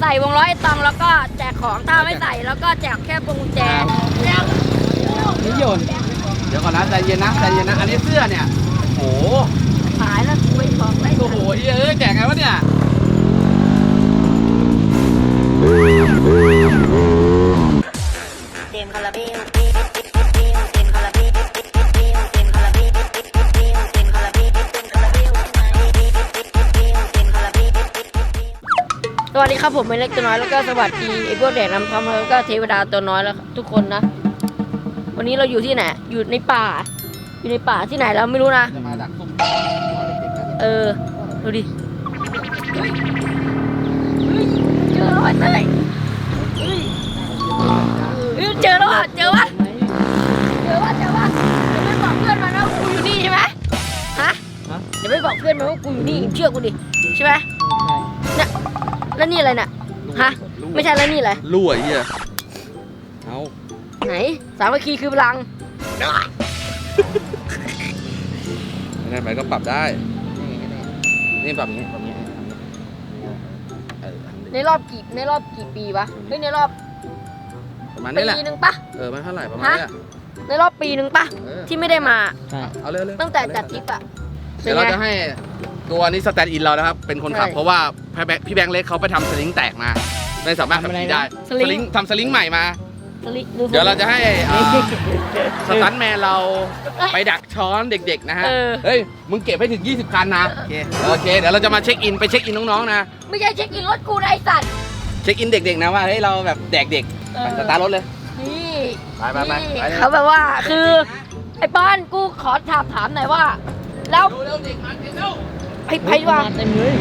ใส่วงล้อไอ้ตองแล้วก็แจกของถ้าไม่ใส่แล้วก็แจกแค่พวงกุญแจนี่โยนเดี๋ยวก่อนนะใจเย็นนะใจเย็นนะอันนี้เสื้อเนี่ยโอ้โหขายแล้วคุยของได้โอ้โหเอ้ยแจกไงวะเนี่ยเต็มคาราเบล สวัสดีครับผมเป็นเล็กตัวน้อยแล้วก็สวัสดีไอ้พวกแดกนำคำแล้วก็เทวดาตัวน้อยแล้วทุกคนนะ วันนี้เราอยู่ที่ไหนอยู่ในป่า อยู่ในป่าที่ไหนเราไม่รู้นะจะมาดักซุ่มเออดูดิเฮ้ยเฮ้ยเจอแล้วอะเต้ยเฮ้ยเฮ้ยเจอแล้วอะเจอวะเจอวะเจอวะเดี๋ยวไม่บอกเพื่อนมันว่ากูอยู่นี่ใช่ไหมฮะเดี๋ยวไม่บอกเพื่อนมันว่ากูอยู่นี่เชื่อกูดิใช่ไหมเนี่ย แล้วนี่อะไรเนี่ยฮะ ไม่ใช่แล้วนี่อะไร รั่วไอ้เหี้ยเอาไหน สามัคคีคือพลังไม่ได้ไหมก็ปรับได้ นี่ปรับนี้ปรับนี้เออในรอบกี่ ในรอบกี่ปีวะ เฮ้ยในรอบประมาณปีนี้แหละหนึ่งปะ เออ มันเท่าไหร่ประมาณนี้แหละในรอบปีหนึ่งปะ เออที่ไม่ได้มาเอาเลยเลยตั้งแต่จัดทริปอะเดี๋ยวเราจะให้ ตัวนี้สแตนด์อินเรานะครับ เป็นคนขับ ใช่เพราะว่าพี่แบงค์พี่แบงค์เล็กเขาไปทำสลิงแตกมาไม่สามารถขับขี่ได้สลิงทำสลิงใหม่มา สลิหรือเดี๋ยวเราจะให้อ่าสตันท์แมนเราเอ้ยไปดักช้อนเด็กๆนะฮะเออ เฮ้ยมึงเก็บให้ถึง 20 คันนะโอเคโอเคเดี๋ยวเราจะมาเช็คอินไปเช็คอินน้องๆนะไม่ใช่เช็คอินรถกูนะไอสัตว์เช็คอินเด็กๆนะว่าเฮ้ยเราแบบแดกเด็กเออไปสตาร์ทรถเลยนี่ไปไปไปนี่ไปเลย เขาแบบว่าคือไอ้ป้อนกูขอถามถามหน่อยว่า แล้วดูเร็วเด็กมันเร็วไอ้ไพ่ว่าเต็มเลย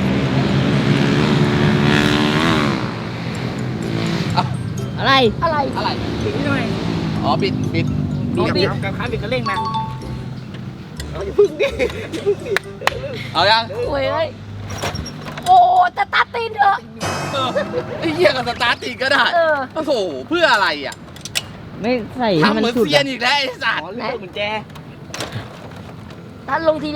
อะไรอะไรอะไรปิดหน่อยอ๋อปิดปิดอ๋อปิดกับค้างปิดกระเร่งนะเอายังโอ้ยเอ้ยโอ้จะตัดตีนเถอะเออไอ้เหี้ยกับสตาร์ทติดก็ได้เออโอ้โหเพื่ออะไรอะ ไม่ใส่ให้ทำมันเหมือนสุดเซียนอีกแล้วไอ้สัตว์อ๋อเรื่องกุญแจ ตัดลงที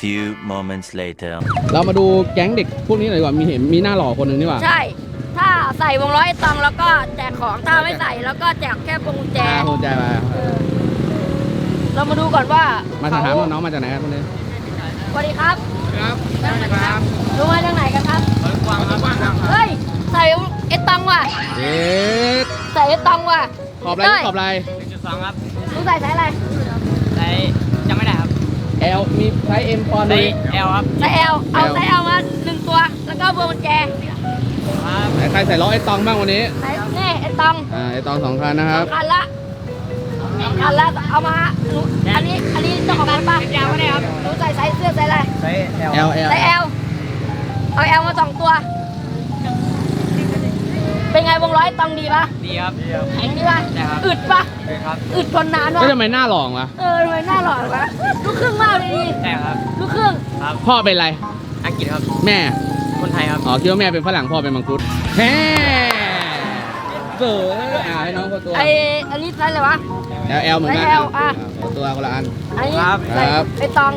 few moments later. เรามาดูแก๊งเด็กพวกนี้หน่อยดีกว่ามีเห็นมีหน้าหล่อคนหนึ่งนี่หว่าใช่ ถ้าใส่วงร้อยตองแล้วก็แจกของ ถ้าไม่ใส่แล้วก็แจกแค่พวงกุญแจอ่าโหใจมาเออเรามาดูก่อนว่ามามาถามว่าน้องมาจากไหนครับคนนี้สวัสดีครับ ครับครับรู้มาจากไหนกันครับเฮ้ย ใส่เอตองว่ะ เอ๊ะใส่เอตองว่ะขอบอะไรนี่ขอบอะไร1.2ครับรู้ใส่ใส่อะไร ใส่ L มีไซส์ M ปอนด์ใส่นี้ L ครับใส่เอลเอา L ใส่เอลมาหนึ่งตัว แล้วก็พวงกุญแจครับไหนใครใส่ล้อไอ้ตองบ้างวันนี้ใส่นี่เอตองอ่าไอ้ตองสองคันนะครับ คันละคันละเอามาหนูอันนี้อันนี้เจ้าของร้านป่ะยาวไม่ได้ครับหนูใส่ไซส์เสื้อใส่อะไรใส่ L L ใส่เอลเอาเอลมาสองตัว เป็นไงวงร้อยตองดีปะดีครับแข็งดีปะใช่ครับ อึดปะดีครับอึดทนนานปะก็ทำไมหน้าหล่อวะเออทำไมหน้าหล่อวะลูกครึ่งมากเลยดีใช่ครับ ลูกครึ่งครับพ่อเป็นอะไร อังกฤษครับ แม่ คนไทยครับ อ๋อคิดว่าแม่เป็นฝรั่งพ่อเป็นมังคุดแฮ่เสืออ่าให้น้องคนตัวไออันนี้ไซส์อะไรวะ L L เหมือนกันไซส์ L อะ คนตัวคนละอัน อันนี้ครับใส่ครับไปตอง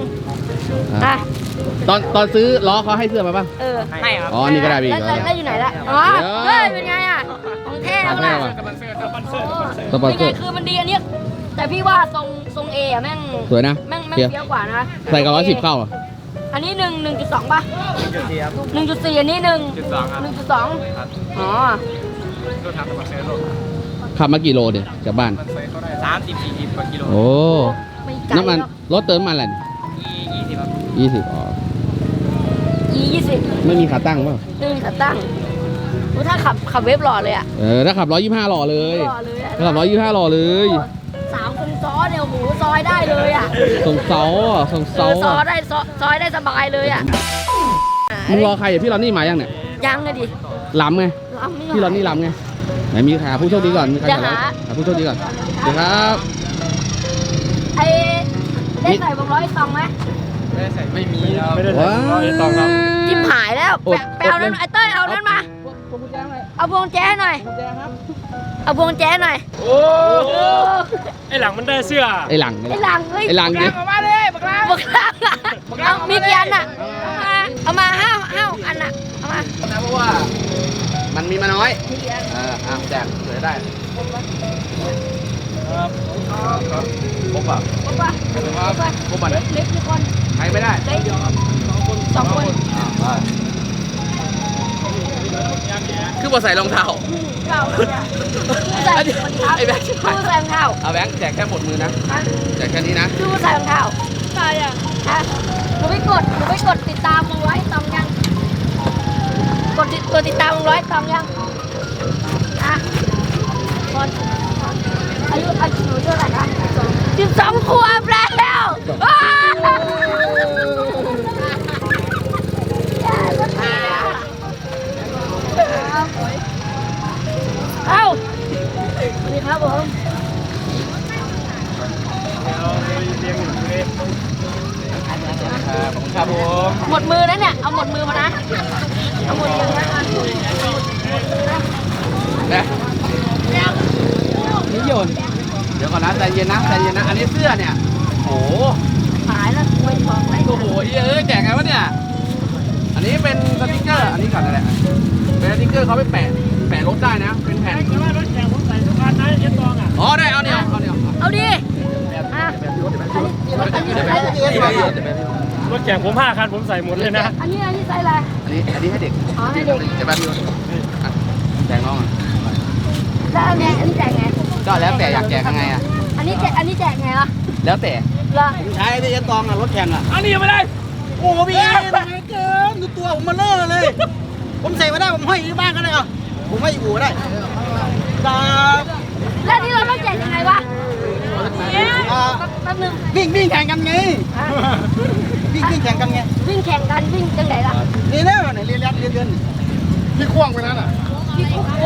อะ ตอนตอนซื้อล้อเขาให้เสื้อมาป่ะ เออให้ครับอ๋อ นี่ก็ได้พี่แล้วแล้วแล้วอยู่ไหนละอ๋อเดี๋ยวเฮ้ยเป็นไงอะของแท้ของแล้วแท้ล่ะว่ะโอ้สปอนเซอร์เป็นไงคือมันดีอันเนี้ยแต่พี่ว่าทรงทรงเอะแม่งสวยนะแม่งแม่งเดี๋ยวเฟี้ยวกว่านะใส่กับร้อยสิบเข้าอะอันนี้หนึ่งหนึ่งจุดสองป่ะจุดสี่ครับหนึ่งจุดสี่อันนี้หนึ่งจุดสองครับหนึ่งจุดสองครับอ๋อรถทำสปอนเซอร์รถขับมากี่โลเดี๋ยวจากบ้านมันใส่เขาได้สามสิบสี่สิบกว่ากิโลโอ้ไม่ไกลน้ำมันหรอกรถเติมน้ำมันอะไรยี่ยี่สิบครับยี่สิบอ๋อ อียี่สิบไม่มีขาตั้งเปล่าหนึ่งขาตั้งโอ้ถ้าขับขับเวฟหล่อเลยอะเออถ้าขับร้อยยี่ห้าหล่อเลยหล่อเลยอะถ้าขับร้อยยี่ห้าหล่อเลยสามคนซ้อเนี่ยโอ้โหซอยได้เลยอะส่งเสาอะส่งเอเสาอซออะได้ซอซอยได้สบายเลยอะมึงรอใครอะพี่รอนนี่มายังเนี่ยยังเลยดิล้ำไงล้ำไม่หน่อยพี่รอนนี่ล้ำไงไหนมีหาผู้โชคดีก่อนมีใครเดี๋ยวหาหา หาผู้โชคดีก่อนเดี๋ยวครับ ไอ้ได้ใส่วงร้อยซองไหมไม่ได้ใส่ไม่มีครับ ว้าวจิ้มหายแล้วอดแปะไปเอานั้นอดเลยไอ้เต้ยเอานั้นมาเอาพวงแจ๊หน่อยเอาพวงแจ๊หน่อยโอ้ไอหลังมันได้เสื้อ ไอ้หลังไอ้หลังเฮ้ยไอ้หลังเนี่ยบักลางเอามีกี่อันอะ เอามาเอามาห้าห้าอันอะ เอามา นะเพราะว่า มันมีมาน้อยมีกี่อันเอออะแจกเหลือได้ครบอะครบป่ะครบอะครบอะเล็กเล็กทุกคนใช้ไม่ได้ เล็ก คือบ่ใส่รองเท้าเก้าใส่รองเท้าไอ้แบงค์ชิบหายชื่อใส่รองเท้าเอาแบงค์แจกแค่หมดมือนะแจกแค่นี้นะชื่อใส่รองเท้าใช่อะฮะหนูไปกดหนูไปกดติดตามมึงไว้ตองยังกดติดตัวติดตามมึงไว้ตองยังอะคนอายุอายุหนูเท่าไหร่นะสิบสองขวบ ครับผมขอบคุณครับผมหมดมือแล้วเนี่ย เอาหมดมือมานะ เอาหมดมือนะนะนี่โยนเดี๋ยวก่อนนะใจเย็นนะใจเย็นนะ อันนี้เสื้อเนี่ย โอ้โหหายแล้วไม่บอกไม่โอ้โหเอ้ยแจกไงวะเนี่ย อันนี้เป็นสติกเกอร์ อันนี้ก่อนนั่นแหละเป็นสติกเกอร์เขาไปแปะ แปะรถได้นะ เป็นแผ่น อ๋อได้เอาเนี่ยเอาเนี่ยเอาดิอะอันนี้อันนี้ไซส์อะไรถแข่งผมห้าคันผมใส่หมดเลยนะอันนี้อันนี้ไซส์อะไรอันนี้อันนี้ให้เด็กอ๋อให้เด็กจะแบบนี้อะแจกน้องอะแล้วอันนี้อันนี้แจกไงก็แล้วแต่อยากแจกยังไงอะอันนี้แจกอันนี้แจกไงล่ะแล้วแต่เหรอใช้ที่ยันตองอะรถแข่งอะอันนี้ยังไม่ได้โอ้โหพี่ทำไมเกินดูตัวผมมาเลอเลย ผมใส่ไม่ได้ผมห้อยอยู่ที่บ้านก็ได้เหรอผมห้อยอยู่ได้ครับ แล้วนี่เราต้องแจกยังไงวะอ่าแป๊บนึงวิ่งวิ่งแข่งกันไงอะวิ่งวิ่งแข่งกันไงวิ่งแข่งกันวิ่งจังไหนล่ะนี่แน่ไหนเรียนเรียนเรียนเรียนพี่ควงไปนั้นอะพี่โอ้โห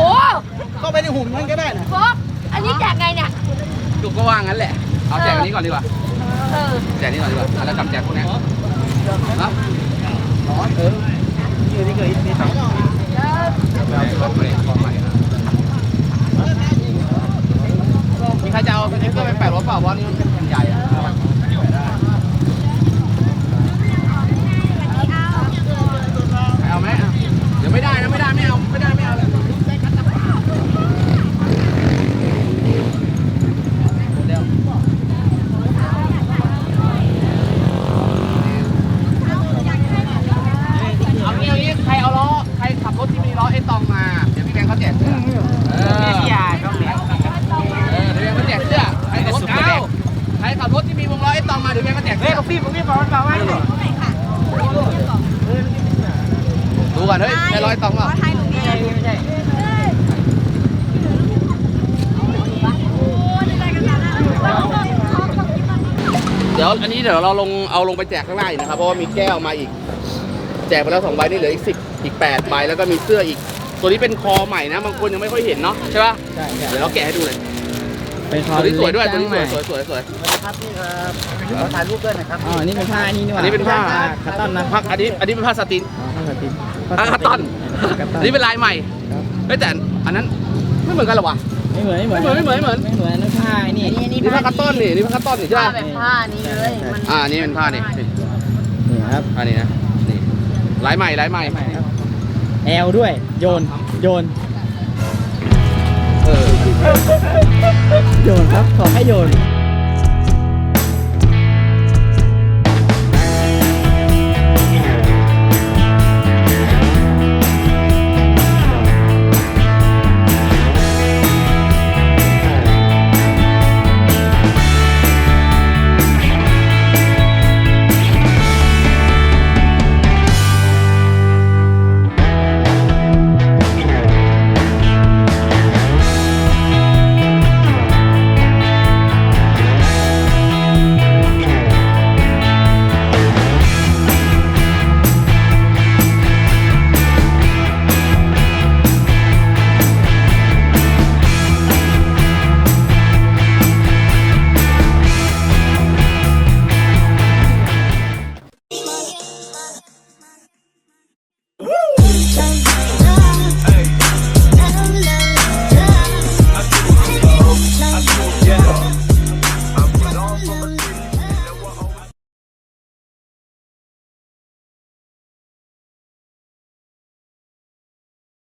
เข้าไปในหุ่นมันก็ได้นะโฟกอันนี้แจกไงเนี่ยจุกก็ว่างั้นแหละเอาแจกอันนี้ก่อนดีกว่าเออแจกนี้ก่อนดีกว่าแล้วกำแจกพวกเนี้ยนะร้อนเออ อยู่ที่เกิดที่สอง ไปเอารถเบรกของใหม่นะมีใครจะเอาสติ๊กเกอร์ไปแปะรถเปล่าเพราะนี่มันเป็นแผ่นใหญ่อะ รถที่มีวงล้อไอ้ตองมาเดี๋ยวแกมาแจก เฮ้ยบอกพี่บอกพี่บอกมันบอกว่านี่ ดูก่อนเฮ้ยใช่ร้อยตองเปล่า ไม่ใช่ เดี๋ยวอันนี้เดี๋ยวเราลงเอาลงไปแจกข้างหน้าอีกนะครับ เพราะว่ามีแก้วมาอีก แจกไปแล้วสองใบนี่เหลืออีกสิบอีกแปดใบแล้วก็มีเสื้ออีก ตัวนี้เป็นคอใหม่นะบางคนยังไม่ค่อยเห็นเนาะใช่ป่ะใช่ใช่เดี๋ยวเราแกะให้ดูเลยเป็นคอตัวนี้สวยด้วยตัวนี้สวยสสวยวยสวยสวยครับพี่ครับขอถ่ายรูปด้วยนะครับอ๋อนี่เป็นผ้านี่นี่หว่าอันนี้เป็นผ้าคัตตอนนะผ้าอันนี้อันนี้เป็นผ้าสตินอ๋อผ้าสตินผ้าคัตตอน คัตตอันนี้เป็นลายใหม่ครับ เฮ้ยแต่อันนั้นไม่เหมือนกันเหรอวะ ไม่เหมือนไม่เหมือนไม่เหมือนไม่เหมือน ไม่เหมือนนั่นผ้านี่นี่ผ้าคัตตอนนี่นี่ผ้าคัตตอนนี่ใช่ผ้าป่ะแบบผ้านี้เลยมันอ่าอันนี้เป็นผ้านี่นี่นี่ครับอันนี้นะนี่ลายใหม่ลายใหม่ แอลด้วย โยน โยน เออ โยนครับ ขอให้โยน